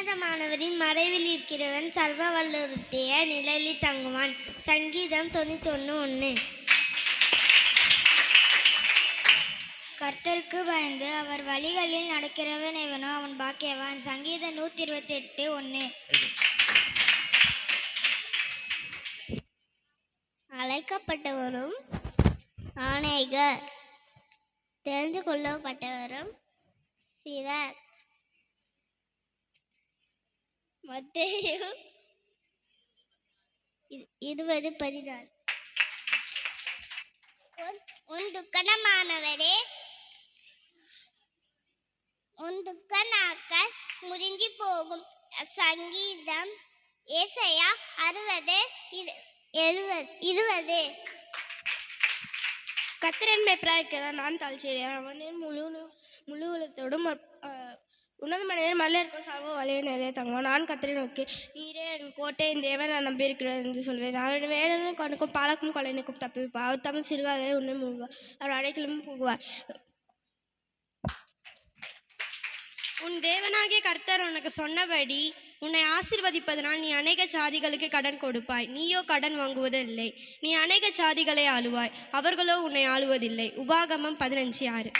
உன்னதமானவரின் மறைவில் இருக்கிறவன் சர்வ வல்லருடைய நிழலில் தங்குவான். சங்கீதம் தொண்ணூத்தொன்று ஒன்று கர்த்தருக்கு பயந்து அவர் வழிகளில் நடக்கிறவன் எவனோ அவன் பாக்கியவான். சங்கீதம் நூற்றி இருபத்தி எட்டு ஒன்று அழைக்கப்பட்டவரும் ஆணைகர் தெரிந்து கொள்ளப்பட்டவரும் சிலர். மத்தேயு இருபது பதினாறு. உன்- உன் துக்கணமானவரே உன் துக்க நாட்கள் முறிஞ்சி போகும். சங்கீதம் ஏசையா அறுபது இரு- இருபது கத்திரன் மேய்ப்பராக நான் தாழ்ச்சியடையான் அவனின் முழு முழு உலகத்தோடும் உன்னத மனிதன் மல்ல இருக்க வலையை நிறைய தங்குவோம் நான் கத்திரி நோக்கி நீரே என் கோட்டை என் தேவன் நான் நம்பியிருக்கிறேன் என்று சொல்வேன். அவன் வேடனும் கணக்கும் பாலக்கும் கொலைனுக்கும் தப்பிப்பார் அவர் தமிழ் சிறுகாலையை உன்னை மூழ்குவார் அவர் அடைக்கலும் புகுவார். உன் தேவனாகிய கர்த்தர் உனக்கு சொன்னபடி உன்னை ஆசிர்வதிப்பதனால் நீ அநேக ஜாதிகளுக்கு கடன் கொடுப்பாய். நீயோ கடன் வாங்குவதில்லை. நீ அநேக ஜாதிகளை ஆளுவாய். அவர்களோ உன்னை ஆளுவதில்லை. உபாகமம் பதினஞ்சு ஆறு.